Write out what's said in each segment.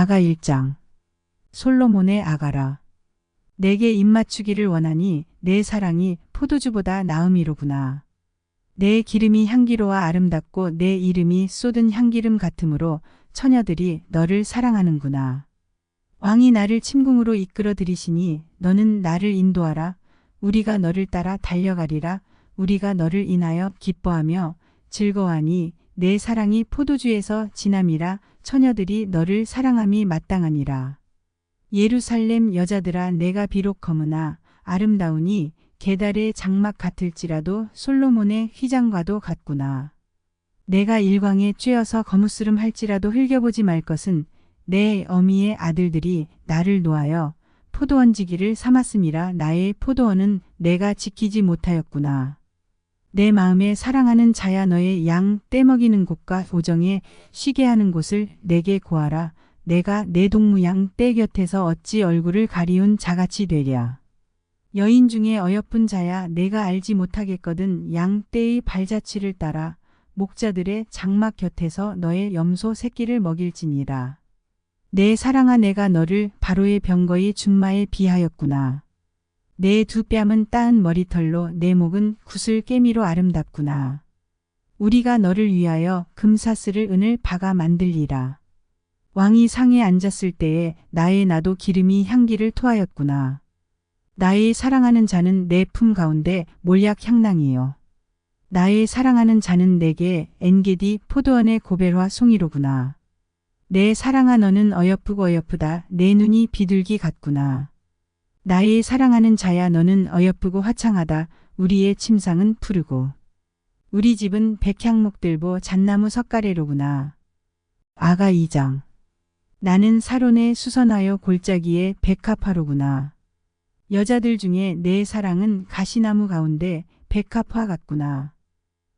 아가 1장 솔로몬의 아가라 내게 입맞추기를 원하니 내 사랑이 포도주보다 나음이로구나. 내 기름이 향기로와 아름답고 내 이름이 쏟은 향기름 같으므로 처녀들이 너를 사랑하는구나. 왕이 나를 침궁으로 이끌어 들이시니 너는 나를 인도하라. 우리가 너를 따라 달려가리라. 우리가 너를 인하여 기뻐하며 즐거워하니 내 사랑이 포도주에서 지남이라 처녀들이 너를 사랑함이 마땅하니라. 예루살렘 여자들아 내가 비록 검으나 아름다우니 계달의 장막 같을지라도 솔로몬의 휘장과도 같구나. 내가 일광에 쬐어서 거무스름 할지라도 흘겨보지 말 것은 내 어미의 아들들이 나를 놓아여 포도원지기를 삼았음이라 나의 포도원은 내가 지키지 못하였구나. 내 마음에 사랑하는 자야 너의 양 떼먹이는 곳과 오정에 쉬게 하는 곳을 내게 고하라. 내가 내 동무 양 떼 곁에서 어찌 얼굴을 가리운 자같이 되랴. 여인 중에 어여쁜 자야 내가 알지 못하겠거든 양 떼의 발자취를 따라 목자들의 장막 곁에서 너의 염소 새끼를 먹일지니라. 내 사랑아 내가 너를 바로의 병거의 준마에 비하였구나. 내 두 뺨은 따은 머리털로 내 목은 구슬 깨미로 아름답구나. 우리가 너를 위하여 금사슬을 은을 박아 만들리라. 왕이 상에 앉았을 때에 나의 나도 기름이 향기를 토하였구나. 나의 사랑하는 자는 내 품 가운데 몰약 향낭이요. 나의 사랑하는 자는 내게 엔게디 포도원의 고벨화 송이로구나. 내 사랑아 너는 어여쁘고 어여쁘다. 내 눈이 비둘기 같구나. 나의 사랑하는 자야 너는 어여쁘고 화창하다. 우리의 침상은 푸르고. 우리 집은 백향목들보 잣나무 석가래로구나. 아가 2장. 나는 사론에 수선하여 골짜기에 백합화로구나. 여자들 중에 내 사랑은 가시나무 가운데 백합화 같구나.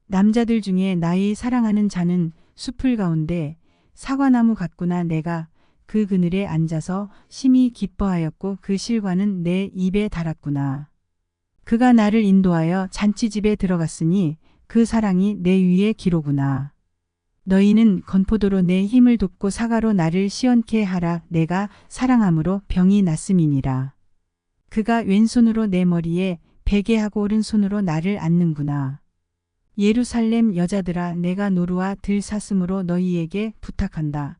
남자들 중에 나의 사랑하는 자는 숲을 가운데 사과나무 같구나 내가 그 그늘에 앉아서 심히 기뻐하였고 그 실과는 내 입에 달았구나. 그가 나를 인도하여 잔치집에 들어갔으니 그 사랑이 내 위에 기로구나. 너희는 건포도로 내 힘을 돕고 사과로 나를 시원케 하라 내가 사랑함으로 병이 났음이니라. 그가 왼손으로 내 머리에 베개하고 오른손으로 나를 안는구나. 예루살렘 여자들아 내가 노루와 들사슴으로 너희에게 부탁한다.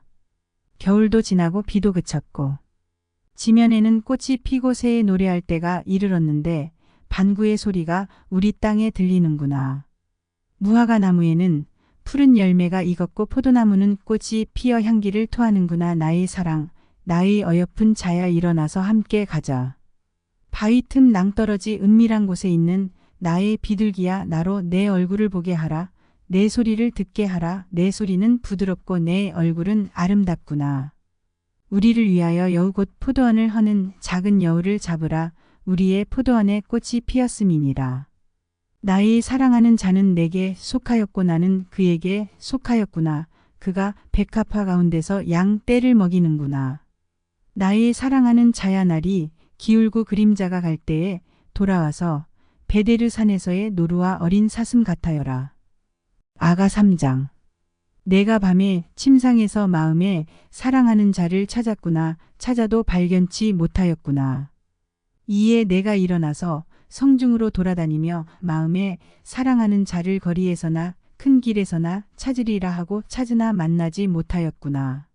겨울도 지나고 비도 그쳤고 지면에는 꽃이 피고 새에 노래할 때가 이르렀는데 반구의 소리가 우리 땅에 들리는구나. 무화과 나무에는 푸른 열매가 익었고 포도나무는 꽃이 피어 향기를 토하는구나 나의 사랑, 나의 어여쁜 자야 일어나서 함께 가자. 바위 틈 낭떠러지 은밀한 곳에 있는 나의 비둘기야 나로 내 얼굴을 보게 하라. 내 소리를 듣게 하라. 내 소리는 부드럽고 내 얼굴은 아름답구나. 우리를 위하여 여우 곧 포도원을 허는 작은 여우를 잡으라. 우리의 포도원에 꽃이 피었음이니라. 나의 사랑하는 자는 내게 속하였고 나는 그에게 속하였구나. 그가 백합화 가운데서 양 떼를 먹이는구나. 나의 사랑하는 자야 날이 기울고 그림자가 갈 때에 돌아와서 베데르 산에서의 노루와 어린 사슴 같아여라. 아가 3장 내가 밤에 침상에서 마음에 사랑하는 자를 찾았구나. 찾아도 발견치 못하였구나. 이에 내가 일어나서 성중으로 돌아다니며 마음에 사랑하는 자를 거리에서나 큰 길에서나 찾으리라 하고 찾으나 만나지 못하였구나.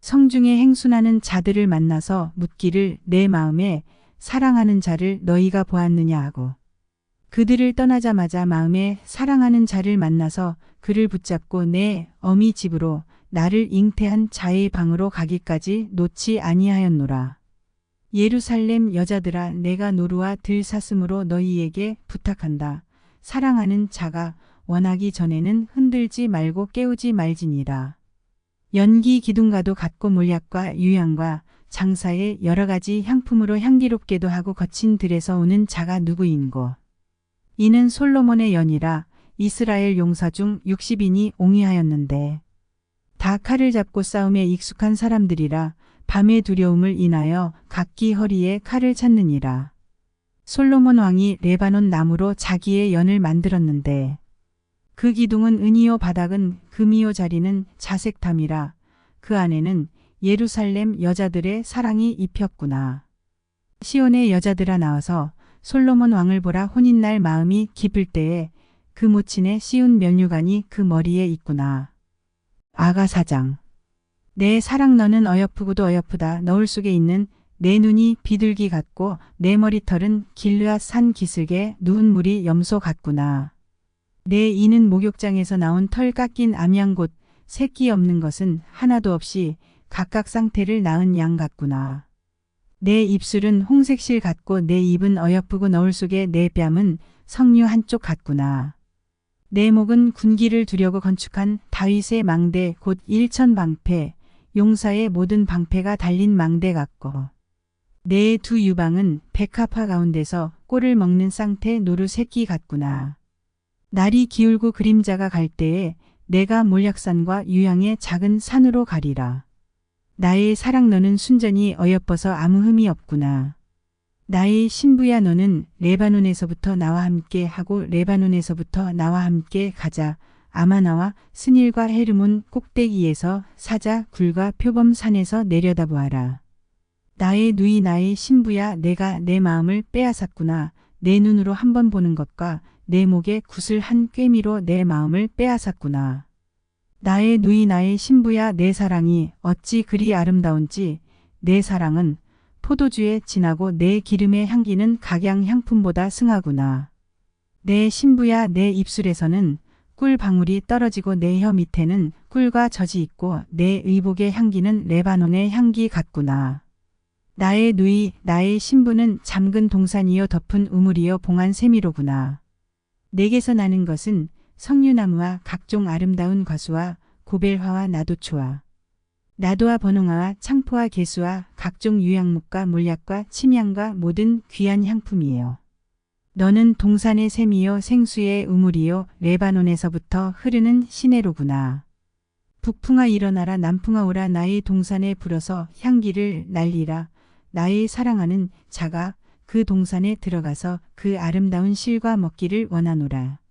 성중에 행순하는 자들을 만나서 묻기를 내 마음에 사랑하는 자를 너희가 보았느냐 하고 그들을 떠나자마자 마음에 사랑하는 자를 만나서 그를 붙잡고 내 어미 집으로 나를 잉태한 자의 방으로 가기까지 놓지 아니하였노라. 예루살렘 여자들아 내가 노루와 들사슴으로 너희에게 부탁한다. 사랑하는 자가 원하기 전에는 흔들지 말고 깨우지 말지니라. 연기 기둥과도 같고 몰약과 유향과 장사에 여러 가지 향품으로 향기롭게도 하고 거친 들에서 오는 자가 누구인고. 이는 솔로몬의 연이라 이스라엘 용사 중 60인이 옹이하였는데 다 칼을 잡고 싸움에 익숙한 사람들이라 밤의 두려움을 인하여 각기 허리에 칼을 찾느니라. 솔로몬 왕이 레바논 나무로 자기의 연을 만들었는데 그 기둥은 은이요 바닥은 금이요 자리는 자색담이라 그 안에는 예루살렘 여자들의 사랑이 입혔구나. 시온의 여자들아 나와서 솔로몬 왕을 보라 혼인날 마음이 깊을 때에 그 모친의 씌운 면류관이 그 머리에 있구나. 아가 사장. 내 사랑 너는 어여쁘고도 어여쁘다. 너울 속에 있는 내 눈이 비둘기 같고 내 머리털은 길르앗 산 기슭에 누운 물이 염소 같구나. 내 이는 목욕장에서 나온 털 깎인 암양곳 새끼 없는 것은 하나도 없이 각각 상태를 낳은 양 같구나. 내 입술은 홍색실 같고 내 입은 어여쁘고 너울 속에 내 뺨은 석류 한쪽 같구나. 내 목은 군기를 두려고 건축한 다윗의 망대 곧 일천 방패, 용사의 모든 방패가 달린 망대 같고 내 두 유방은 백합화 가운데서 꼴을 먹는 쌍태 노루 새끼 같구나. 날이 기울고 그림자가 갈 때에 내가 몰약산과 유양의 작은 산으로 가리라. 나의 사랑 너는 순전히 어여뻐서 아무 흠이 없구나. 나의 신부야 너는 레바논에서부터 나와 함께 하고 레바논에서부터 나와 함께 가자. 아마나와 스닐과 헤르몬 꼭대기에서 사자 굴과 표범산에서 내려다보아라. 나의 누이 나의 신부야 내가 내 마음을 빼앗았구나. 내 눈으로 한 번 보는 것과 내 목에 굿을 한 꿰미로 내 마음을 빼앗았구나. 나의 누이 나의 신부야 내 사랑이 어찌 그리 아름다운지 내 사랑은 포도주에 진하고 내 기름의 향기는 각양 향품보다 승하구나. 내 신부야 내 입술에서는 꿀 방울이 떨어지고 내 혀 밑에는 꿀과 젖이 있고 내 의복의 향기는 레바논의 향기 같구나. 나의 누이 나의 신부는 잠근 동산이요 덮은 우물이요 봉한 세미로구나. 내게서 나는 것은 석류나무와 각종 아름다운 과수와 고벨화와 나도초와 나도와 번홍화와 창포와 개수와 각종 유향목과 몰약과 침향과 모든 귀한 향품이에요. 너는 동산의 샘이요 생수의 우물이요 레바논에서부터 흐르는 시내로구나. 북풍아 일어나라 남풍아 오라 나의 동산에 불어서 향기를 날리라. 나의 사랑하는 자가 그 동산에 들어가서 그 아름다운 실과 먹기를 원하노라.